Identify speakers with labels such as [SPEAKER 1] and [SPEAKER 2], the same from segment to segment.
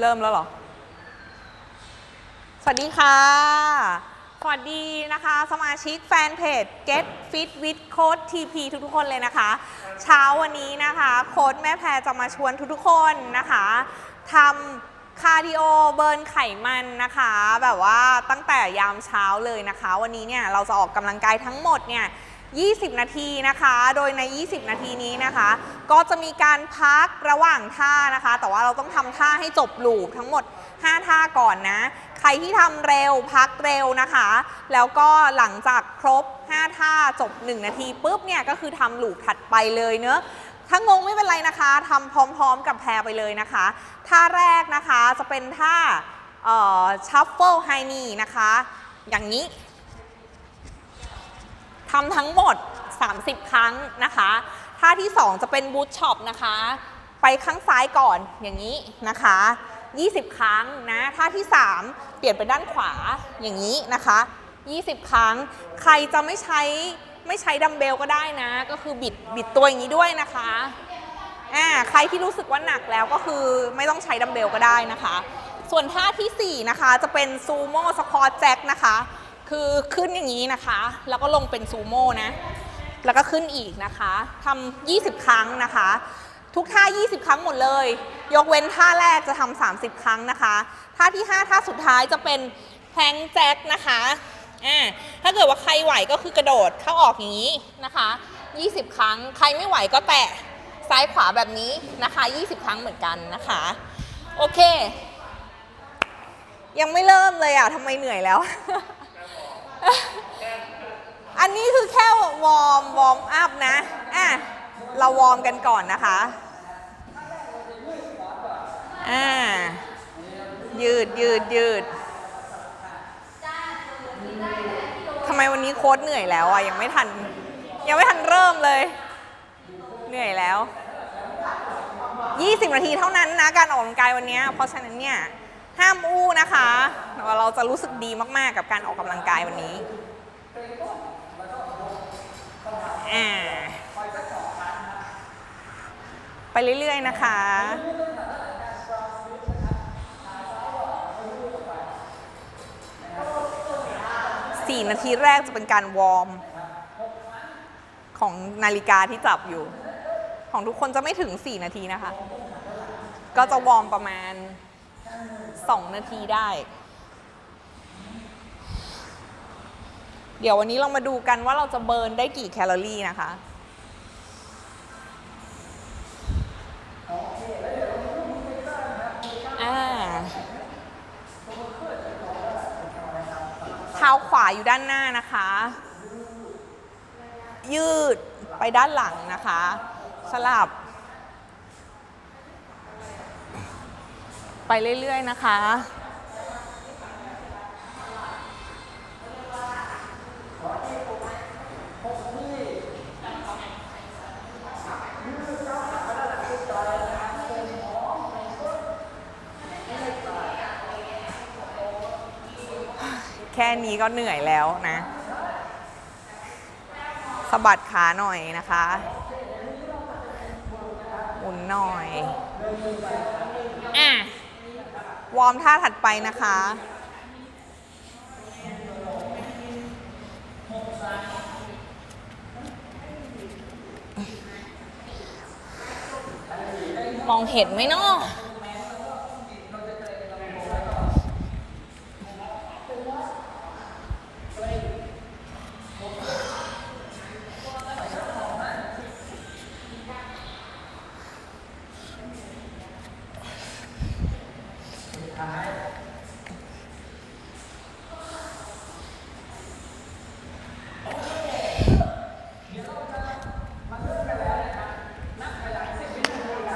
[SPEAKER 1] เริ่มแล้วหรอ สวัสดีค่ะ สวัสดีนะคะสมาชิกแฟนเพจ Get Fit with c o d h TP ทุกๆคนเลยนะคะ เช้าวันนี้นะคะ โค้ดแม่แพรจะมาชวนทุกๆคนนะคะทำคาร์ดิโอเบิร์นไขมันนะคะ แบบว่าตั้งแต่ยามเช้าเลยนะคะ วันนี้เนี่ยเราจะออกกำลังกายทั้งหมดเนี่ย20 นาทีนะคะ โดยใน 20 นาทีนี้นะคะ ก็จะมีการพักระหว่างท่านะคะ แต่ว่าเราต้องทำท่าให้จบลูปทั้งหมด 5 ท่าก่อนนะ ใครที่ทำเร็วพักเร็วนะคะ แล้วก็หลังจากครบ 5 ท่าจบ 1 นาทีปุ๊บเนี่ย ก็คือทำลูปถัดไปเลยเนอะถ้างงไม่เป็นไรนะคะ ทำพร้อมๆกับแพรไปเลยนะคะ ท่าแรกนะคะจะเป็นท่าชัฟเฟิลไฮนีนะคะ อย่างนี้ทำทั้งหมด 30 ครั้งนะคะ ท่าที่ 2 จะเป็นบูทช็อปนะคะ ไปข้างซ้ายก่อน อย่างนี้นะคะ 20 ครั้งนะ ท่าที่ 3 เปลี่ยนไปด้านขวา อย่างนี้นะคะ 20 ครั้ง ใครจะไม่ใช้ไม่ใช้ดัมเบลก็ได้นะ ก็คือบิดบิดตัวอย่างนี้ด้วยนะคะ อ่า ใครที่รู้สึกว่าหนักแล้วก็คือไม่ต้องใช้ดัมเบลก็ได้นะคะ ส่วนท่าที่4นะคะจะเป็นซูโม่สควอตแจ็คนะคะคือขึ้นอย่างนี้นะคะ แล้วก็ลงเป็นซูโม่นะ แล้วก็ขึ้นอีกนะคะทำ20 ครั้งนะคะ ทุกท่า 20 ครั้งหมดเลย ยกเว้นท่าแรกจะทำ30 ครั้งนะคะ ท่าที่ 5 ท่าสุดท้ายจะเป็นแพงแจ็คนะคะ อ่า ถ้าเกิดว่าใครไหวก็คือกระโดดเข้าออกอย่างนี้นะคะ 20 ครั้ง ใครไม่ไหวก็แตะ ซ้ายขวาแบบนี้นะคะ 20 ครั้งเหมือนกันนะคะ โอเค ยังไม่เริ่มเลยอ่ะทำไมเหนื่อยแล้วอันนี้คือแค่วอร์มวอร์มอัพนะ อ่ะเราวอร์มกันก่อนนะคะ อ่ายืดยืดยืด ทำไมวันนี้โค้ดเหนื่อยแล้วอ่ะยังไม่ทันยังไม่ทันเริ่มเลย เหนื่อยแล้ว 20นาทีเท่านั้น นะการออกกำลังกายวันนี้ เพราะฉะนั้นเนี่ยห้ามอู้นะคะเราจะรู้สึกดีมาก ๆ กับการออกกำลังกาย วันนี้ ไปเรื่อย ๆนะคะ สี่นาทีแรกจะเป็นการวอร์ม ของนาฬิกาที่จับอยู่ ของทุกคนจะไม่ถึงสี่นาทีนะคะ ก็จะวอร์มประมาณสองนาทีได้ เดี๋ยววันนี้เรามาดูกันว่าเราจะเบิร์นได้กี่แคลอรี่นะคะเท้าขวาอยู่ด้านหน้านะคะ ยืดไปด้านหลังนะคะ สลับไปเรื่อย ๆ นะคะ แค่นี้ก็เหนื่อยแล้วนะสะบัดขาหน่อยนะคะ หมุนหน่อย อ่ะวอร์มท่าถัดไปนะคะ มองเห็นไหมเนาะ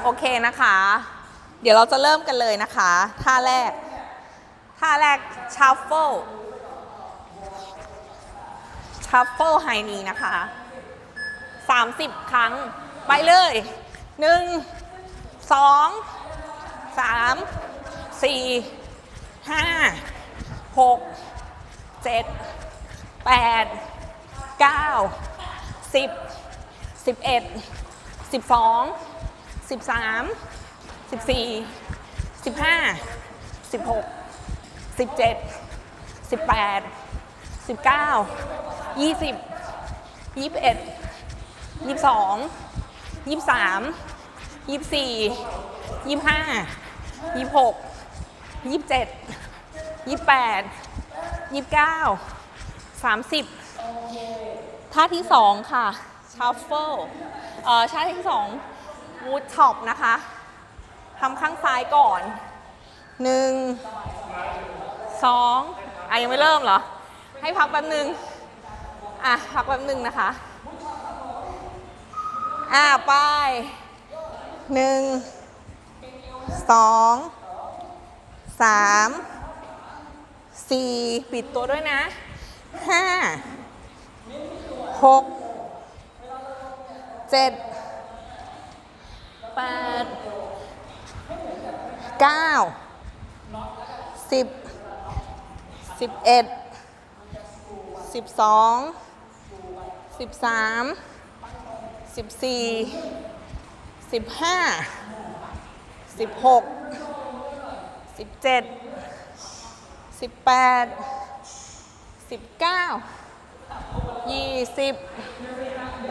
[SPEAKER 1] โอเคนะคะ เดี๋ยวเราจะเริ่มกันเลยนะคะ ท่าแรก ท่าแรกชัฟเฟิลชัฟเฟิลไฮนีนะคะ30ครั้ง ไปเลย1 2 3 4 5 6 7 8 9 10 11 12สิบสามสิบสี่สิบห้าสิบหกสิบเจ็ดสิบแปดสิบเก้ายี่สิบยี่สิบเอ็ดยี่สิบสองยี่สิบสามยี่สิบสี่ยี่สิบห้ายี่สิบหกยี่สิบเจ็ดยี่สิบแปดยี่สิบเก้าสามสิบท่าที่สองค่ะชัฟเฟิลเอ่อท่าที่สองวูดช็อปนะคะทำข้างซ้ายก่อนหนึ่งสองอะยังไม่ เริ่มเหรอ ให้ พักแป๊บหนึ่งอ่ะ พักแป๊บหนึ่งนะคะ อ่ะ ไปหนึ่งสองสามสี่ปิดตัวด้วยนะห้าหกเจ็ดแปดเก้าสิบสิบเอ็ดสิบสองสิบสามสิบสี่สิบห้าสิบหกสิบเจ็ดสิบแปดสิบเก้ายี่สิบ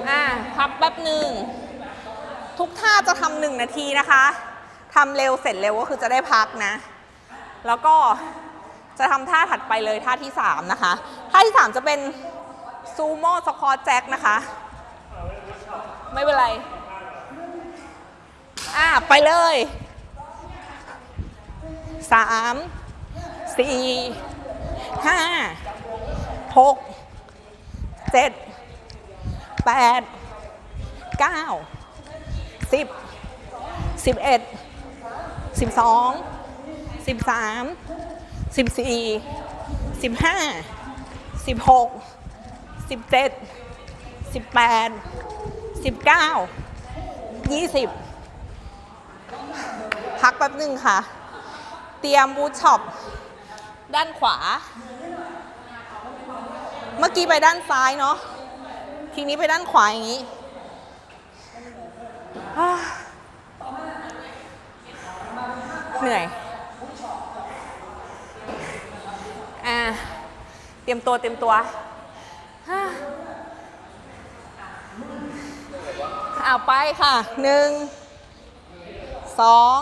[SPEAKER 1] อ่ะพับแป๊บหนึ่งทุกท่าจะทำหนึ่งนาทีนะคะ ทำเร็วเสร็จเร็วก็คือจะได้พักนะ แล้วก็จะทำท่าถัดไปเลยท่าที่สามนะคะ ท่าที่สามจะเป็นซูโม่สควอตแจ็คนะคะ ไม่เป็นไรอ่าไปเลยสสาามี่หห้กเจ็ดแปดเก้าสิบสิบเอ็ดสิบสองสิบสามสิบสี่สิบห้าสิบหกสิบเจ็ดสิบแปดสิบเก้ายี่สิบพักแป๊บหนึ่งค่ะ เตรียมบูทช็อปด้านขวา เมื่อกี้ไปด้านซ้ายเนาะทีนี้ไปด้านขวาอย่างนี้เหนื่อยอ่เตรียมตัวเตรียมตัวเอาไปค่ะ หนึ่ง สอง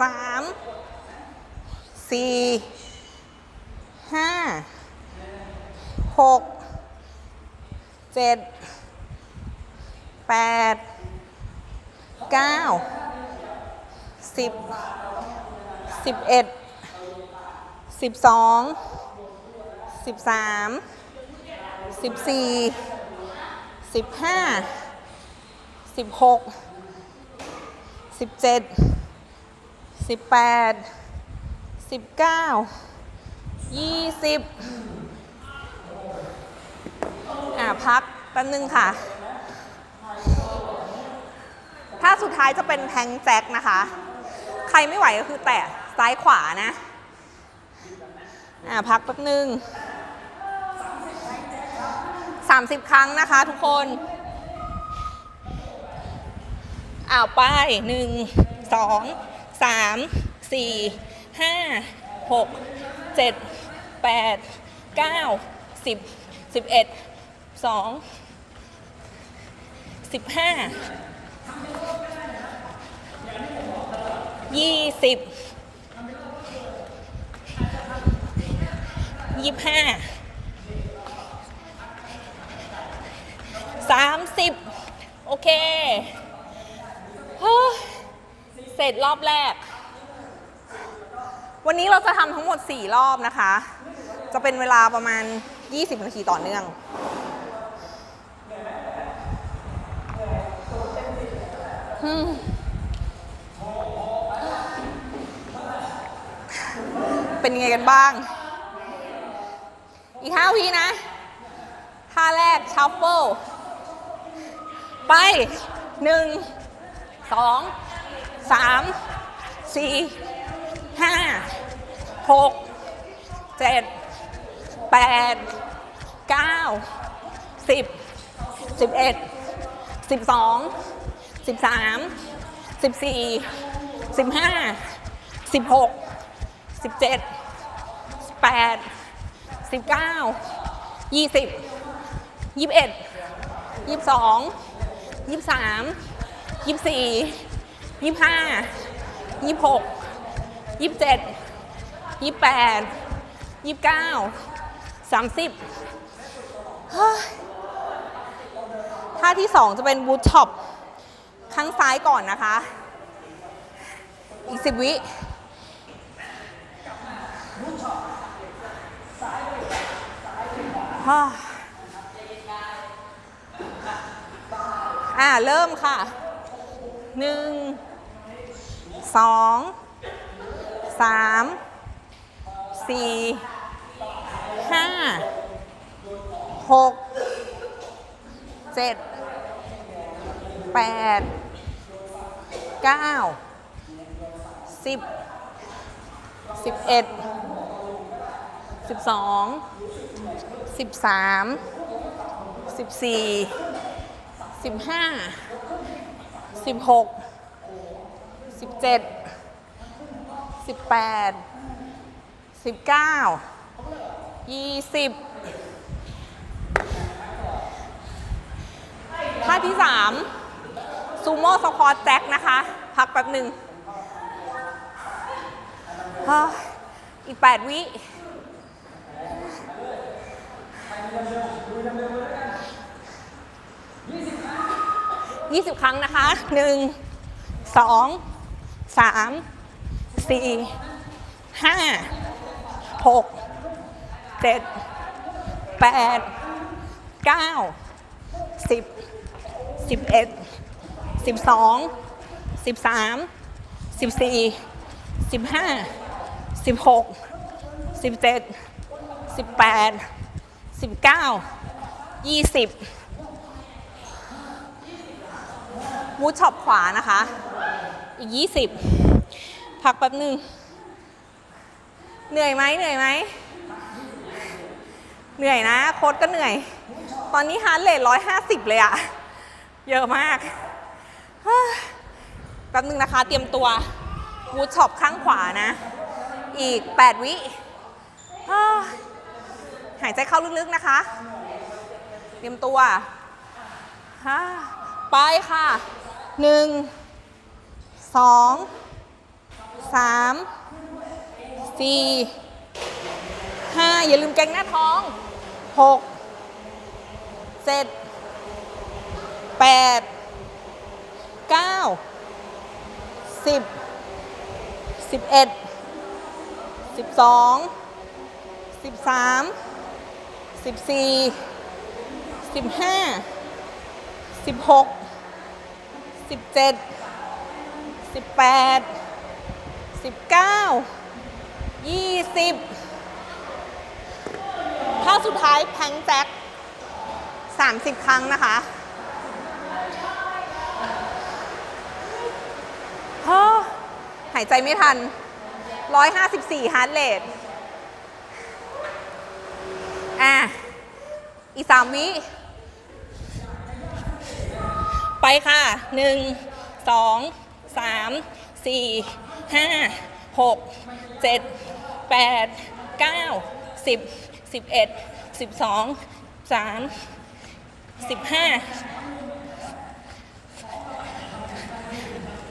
[SPEAKER 1] สาม สี่ ห้า หก เจ็ด แปดเก้าสิบสิบเอ็ดสิบสองสิบสามสิบสี่สิบห้าสิบหกสิบเจ็ดสิบแปดสิบเก้ายี่สิบอ่าพักแป๊บนึงค่ะถ้าสุดท้ายจะเป็นแทงแจ็คนะคะ ใครไม่ไหวก็คือแตะซ้ายขวานะ อ่าพักแป๊บนึง30 ครั้งนะคะทุกคน อ้าวไปหนึ่งสองสามสี่ห้าหกเจ็ดแปดเก้าสิบสิบเอ็ดสองสิบห้ายี่สิบยี่ห้าสามสิบโอเค เสร็จรอบแรก วันนี้เราจะทำทั้งหมดสี่รอบนะคะ จะเป็นเวลาประมาณ 20 นาทีต่อเนื่องเป็นยังไงกันบ้าง อีกห้าวินะท่าแรก ชัฟเฟิลไปหนึ่งสองสามสี่ห้าหกเจ็ดแปดเก้าสิบสิบเอ็ดสิบสองสิบสามสิบสี่สิบห้า สิบหกสิบเจ็ดแปดสิบเก้า ยี่สิบยี่สิบเอ็ดยี่สิบสองยี่สิบสามยี่สิบสี่ยี่สิบห้ายี่สิบหกยี่สิบเจ็ดยี่สิบแปดยี่สิบเก้าสามสิบท่าที่สองจะเป็นบูทช็อปข้างซ้ายก่อนนะคะ อีกสิบวิ อ่าเริ่มค่ะหนึ่งสองสามสี่ห้าหกเจ็ดแปดเก้าสิบสิบเอ็ดสิบสองสิบสามสิบสี่สิบห้าสิบหกสิบเจ็ดสิบแปดสิบเก้ายี่สิบท่าที่สามซูโม่สควอตแจ็คนะคะ พักแป๊บหนึ่งอีกแปดวิยี่สิบครั้ง นะคะหนึ่งสองสามสี่ห้าหกเจ็ดแปดเก้าสิบสิบเอ็ดสิบสอง สิบสามสิบสี่สิบห้า สิบหกสิบเจ็ด สิบแปด สิบเก้ายี่สิบ มูดช็อปขวานะคะ อีกยี่สิบพักแป๊บหนึ่ง เหนื่อยไหม เหนื่อยไหมเหนื่อยนะ โค้ดก็เหนื่อย ตอนนี้ฮาร์ดเรทร้อยห้าสิบเลยอะเยอะมากป๊บนึงนะคะ เตรียมตัววูดช็อปข้างขวานะ อีก 8 วิหายใจเข้าลึกๆนะคะ เตรียมตัวไปค่ะ 1 2 3 4 5 อย่าลืมแกงหน้าท้อง 6 7 8 9สิบสิบเอ็ดสิบสองสิบสามสิบสี่สิบห้าสิบหกสิบเจ็ดสิบแปดสิบเก้ายี่สิบท้าสุดท้ายแพงแจ็คสามสิบครั้งนะคะหายใจไม่ทัน 154 ฮาร์ดเรทอ่ะอีกสามวิ ไปค่ะ 1 2 3 4 5 6 7 8 9 10 11 12 13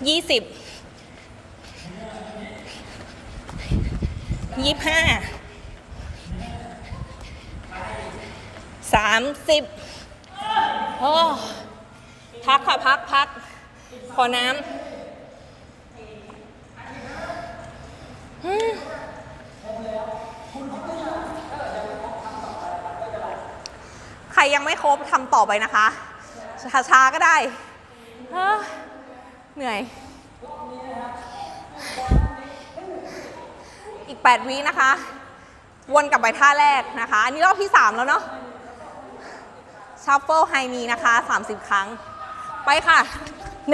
[SPEAKER 1] 15 20ยี่ห้า สามสิบโอ้ พักค่ะพัก พัก ขอน้ำ ใครยังไม่ครบทำต่อไปนะคะ ช้าๆ ก็ได้ เหนื่อยอีก8วินะคะ วนกลับไปท่าแรกนะคะอันนี้รอบ ที่ 3 แล้วเนาะชัฟเฟิลไฮนีนะคะ30 ครั้ง ไปค่ะ 1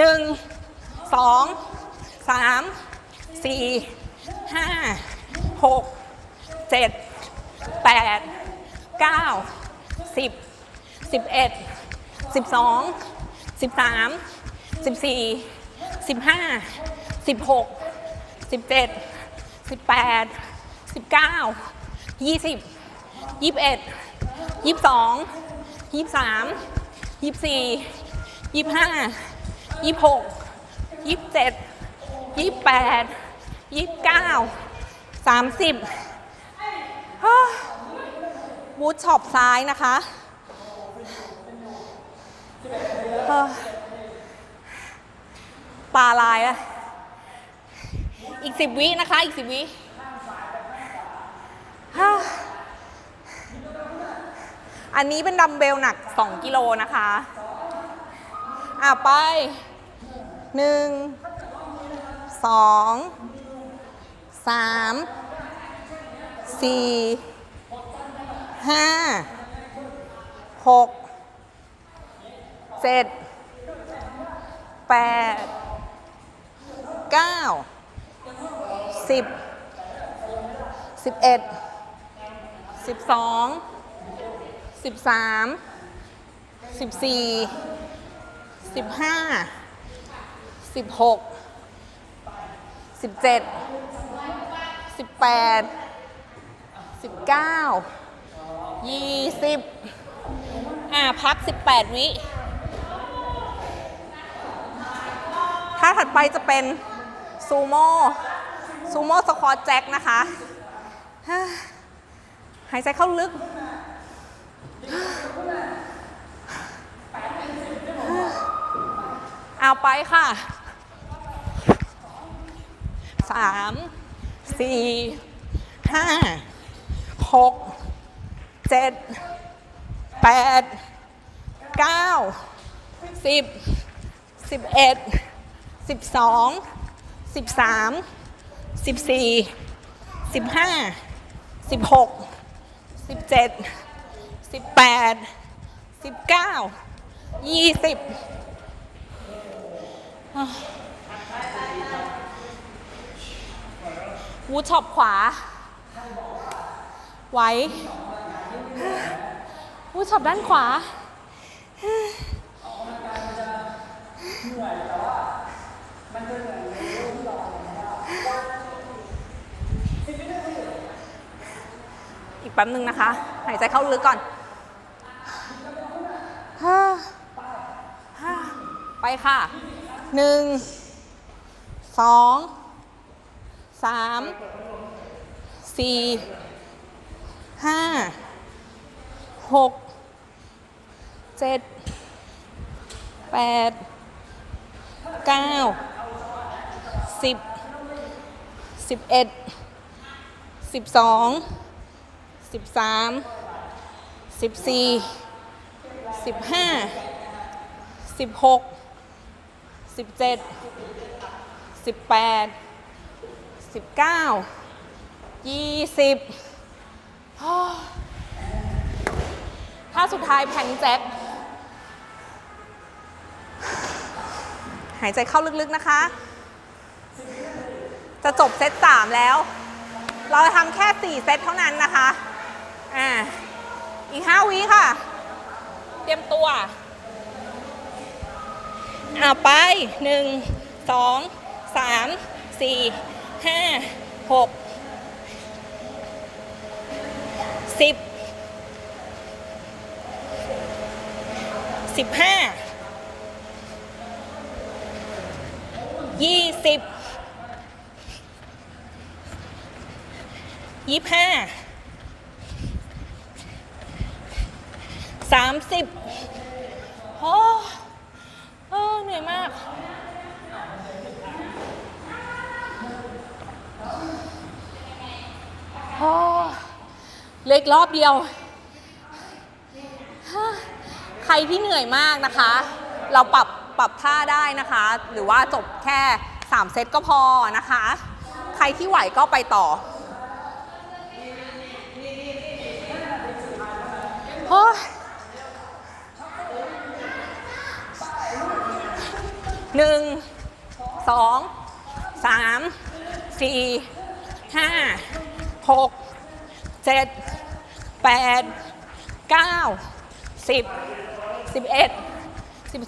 [SPEAKER 1] 2 3 4ห้าหกเจ็ดแปดเก้าสิบสิบเอ็ดสิบสองสิบสามสิบสี่สิบห้าสิบหกสิบเจ็ดสิบแปดสิบเก้ายี่สิบยี่สิบเอ็ดยี่สิบสองยี่สิบสามยี่สิบสี่ยี่สิบห้ายี่สิบหกยี่สิบเจ็ดยี่สิบแปดยี่สิบเก้าสามสิบบูธช็อปซ้ายนะคะปลาลายอะอีกสิบวินะคะ อีกสิบวิอันนี้เป็นดัมเบล หนักสองกิโลนะคะ อ่ะไปหนึ่งสองสามสี่ห้าหกเจ็ดแปดเก้าสิบสิบเอ็ดสิบสองสิบสามสิบสี่สิบห้าสิบหกสิบเจ็ดสิบแปดสิบเก้ายี่สิบอ่า พักสิบแปดวิ ถ้าถัดไปจะเป็นซูโม่ซูโม่สควอแจ็คนะคะ หายใจเข้าลึก เอาไปค่ะ สามสี่ห้าหกเจ็ดแปดเก้าสิบ สิบเอ็ด สิบสอง สิบสามสิบสี่ สิบห้า สิบหก สิบเจ็ด สิบแปด สิบเก้า ยี่สิบวูดช็อปขวา ไว้วูดช็อปด้านขวาเีกแป๊บนึงนะคะ หายใจเข้าลึกก่อนไปค่ะ หนึ่ง สอง สาม สี่ ห้า หก เจ็ด แปด เก้า สิบ สิบเอ็ด สิบสองสิบสาม สิบสี่ สิบห้า สิบหก สิบเจ็ด สิบแปด สิบเก้า ยี่สิบ ถ้าสุดท้ายแพนแจ็คหายใจเข้าลึกๆนะคะ จะจบเซต3 แล้ว เราจะทำแค่ 4 เซตเท่านั้นนะคะอีกห้าวิค่ะ เตรียมตัวอ่าไปหนึ่งสองสามสี่ห้าหกสิบสิบห้ายี่สิบยี่ห้าสามสิบโอ้เออเหนื่อยมากโอ้เล็กรอบเดียว ใครที่เหนื่อยมากนะคะ เราปรับ ปรับท่าได้นะคะ หรือว่าจบแค่ 3เซตก็พอนะคะ ใครที่ไหวก็ไปต่อ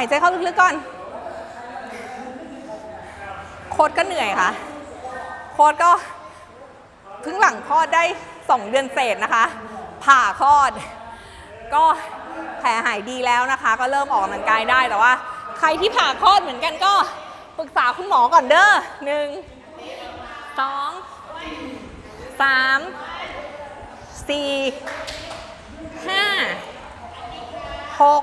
[SPEAKER 1] หายใจเข้าลึกๆก่อน โคดก็เหนื่อยค่ะ โคดก็เพิ่งหลังคลอดได้ 2 เดือนเศษนะคะ ผ่าคลอด ก็แผลหายดีแล้วนะคะ ก็เริ่มออกกำลังกายได้ แต่ว่า ใครที่ผ่าคลอดเหมือนกันก็ปรึกษาคุณหมอก่อนเด้อหนึ่งสองสามสี่ห้าหก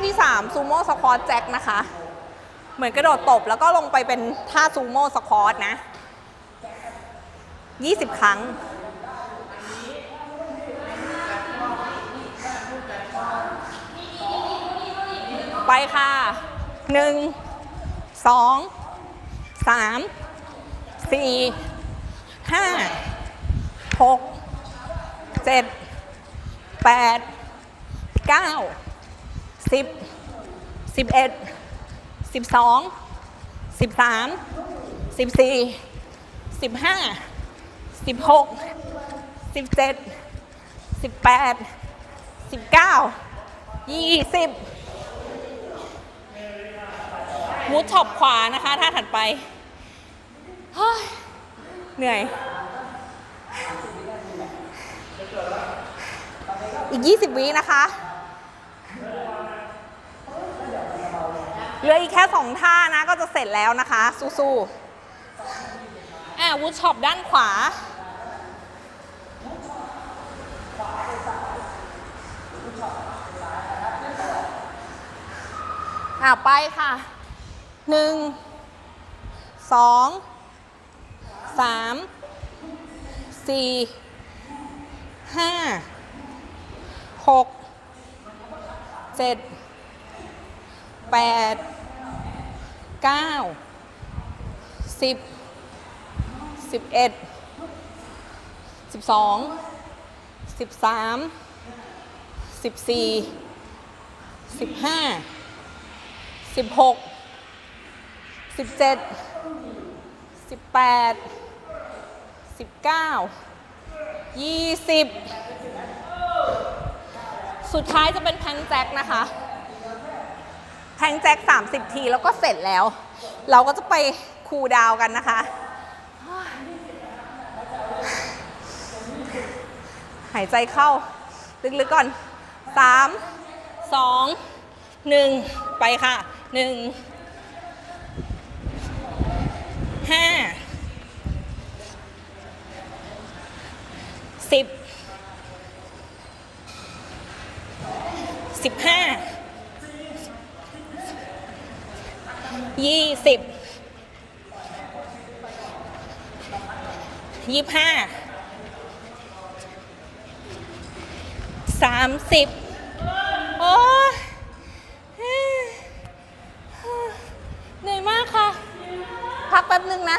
[SPEAKER 1] ที่ 3 ซูโม่สควอตแจ็คนะคะ เหมือนกระโดดตบ แล้วก็ลงไปเป็นท่าซูโม่สควอชนะ20 ครั้ง ไปค่ะ 1 2 3 4 5 6 7 8 9สิบสิบเอ็ดสิบสองสิบสามสิบสี่สิบห้าสิบหกสิบเจ็ดสิบแปดสิบเก้ายี่สิบมูทช็อปขวานะคะท่าถัดไป เหนื่อย อีก 20วินะคะเหลืออีกแค่สองท่านะก็จะเสร็จแล้วนะคะสู้ๆอราวูดช็อปด้านขวาอ่าไปค่ะาหกเจ็ดแปดเก้าสิบสิบเอ็ดสิบสองสิบสามสิบสี่สิบห้าสิบหกสิบเจ็ดสิบแปดสิบเก้ายี่สิบสุดท้ายจะเป็นแพนแจ็คนะคะแทงแจ็ค30 ที แล้วก็เสร็จแล้ว เราก็จะไป คูลดาวกันนะคะ หายใจเข้า ลึกๆก่อน 3 2 1 ไปค่ะ 1 5 10 15ยี่สิบยี่ห้าสามสิบโอ้เหนื่อยมากค่ะ พักแป๊บนึงนะ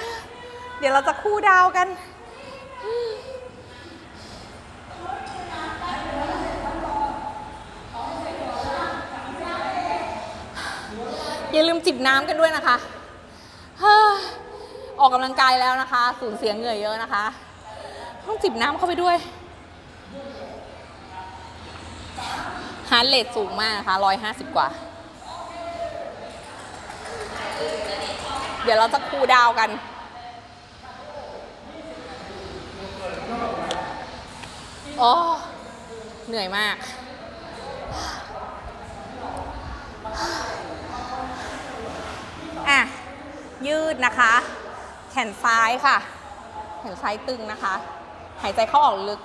[SPEAKER 1] เดี๋ยวเราจะคู่ดาวกันอย่าลืมจิบน้ำกันด้วยนะคะออกกำลังกายแล้วนะคะ สูญเสียเหงื่อเยอะนะคะ ต้องจิบน้ำเข้าไปด้วยฮาร์ดเรทสูงมากนะคะร้อยห้าสิบกว่า เดี๋ยวเราจะคูดาวกัน อ๋อเหนื่อยมากยืดนะคะ แขนซ้ายค่ะแขนซ้ายตึงนะคะ หายใจเข้าออกลึก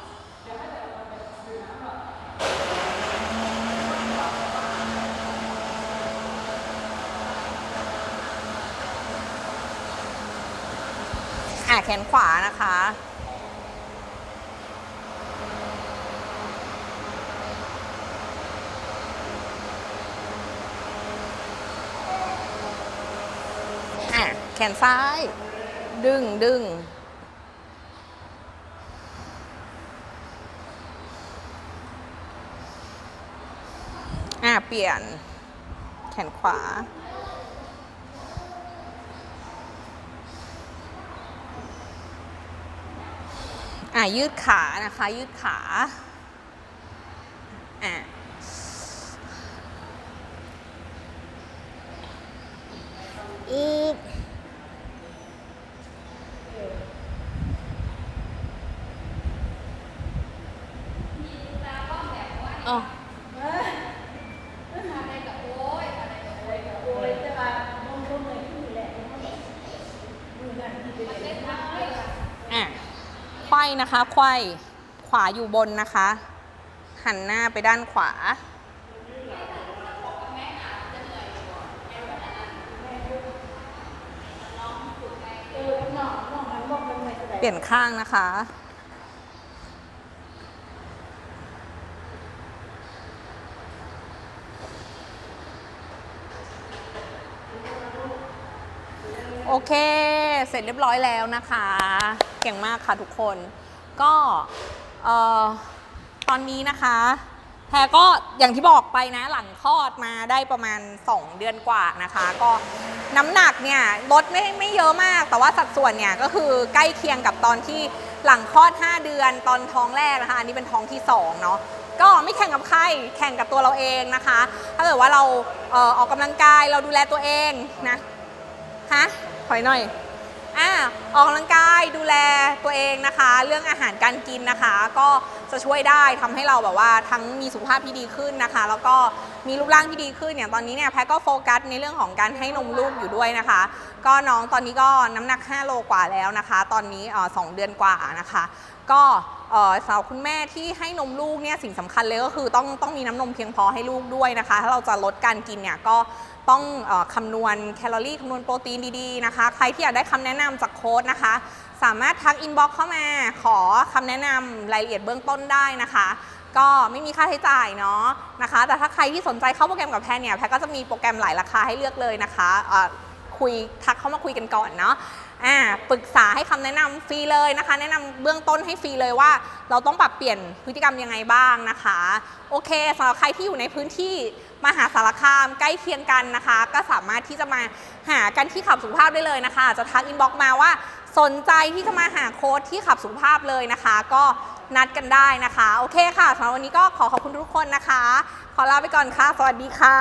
[SPEAKER 1] อแขนขวานะคะแขนซ้าย ดึงดึง อ่าเปลี่ยน แขนขวา อ่ายืดขานะคะ ยืดขาอ่าอีกขวาอยู่บนนะคะ หันหน้าไปด้านขวา เปลี่ยนข้างนะคะ โอเค เสร็จเรียบร้อยแล้วนะคะ เก่งมากค่ะทุกคนก็ตอนนี้นะคะ แพรก็อย่างที่บอกไปนะหลังคลอดมาได้ประมาณ2เดือนกว่านะคะ ก็น้ำหนักเนี่ยลดไม่ไม่เยอะมาก แต่ว่าสัดส่วนเนี่ยก็คือใกล้เคียงกับตอนที่หลังคลอด5เดือนตอนท้องแรกนะคะอันนี้เป็นท้องที่2เนาะก็ไม่แข่งกับใครแข่งกับตัวเราเองนะคะ ถ้าเกิดว่าเราเออออกกำลังกายเราดูแลตัวเองนะฮะถอยหน่อยอ่าออกกำลังกายดูแลตัวเองนะคะ เรื่องอาหารการกินนะคะก็จะช่วยได้ทำให้เราแบบว่าทั้งมีสุขภาพที่ดีขึ้นนะคะ แล้วก็มีรูปร่างที่ดีขึ้นอย่างตอนนี้เนี่ยแพ้ก็โฟกัส ในเรื่องของการให้นมลูกอยู่ด้วยนะคะ ก็น้องตอนนี้ก็น้ำหนัก5โลกว่าแล้วนะคะ ตอนนี้สองเดือนกว่านะคะ ก็สาวคุณแม่ที่ให้นมลูกเนี่ยสิ่งสำคัญเลยก็คือต้องต้องมีน้ำนมเพียงพอให้ลูกด้วยนะคะถ้าเราจะลดการกินเนี่ยก็ต้องอคำนวณแคลอรี่คำนวณโปรตีนดีๆนะคะ ใครที่อยากได้คำแนะนำจากโค้ดนะคะสามารถทักอินบ็อกซ์เข้ามาขอคำแนะนำรายละเอียดเบื้องต้นได้นะคะ ก็ไม่มีค่าใช้จ่ายเนาะนะคะ แต่ถ้าใครที่สนใจเข้าโปรแกรมกับแพนเนี่ยแพนก็จะมีโปรแกรมหลายราคาให้เลือกเลยนะคะคุยทักเข้ามาคุยกันก่อนเนาะอ่าปรึกษาให้คำแนะนำฟรีเลยนะคะ แนะนำเบื้องต้นให้ฟรีเลยว่า เราต้องปรับเปลี่ยนพฤติกรรมยังไงบ้างนะคะโอเคสำหรับใครที่อยู่ในพื้นที่มหาสารคามใกล้เคียงกันนะคะก็สามารถที่จะมาหากันที่ขับสุขภาพได้เลยนะคะ จะทักอินบ็อกซ์มาว่าสนใจที่จะมาหาโค้ดที่ขับสุขภาพเลยนะคะ ก็นัดกันได้นะคะ โอเคค่ะ สำหรับวันนี้ก็ขอขอบคุณทุกคนนะคะ ขอลาไปก่อนค่ะ สวัสดีค่ะ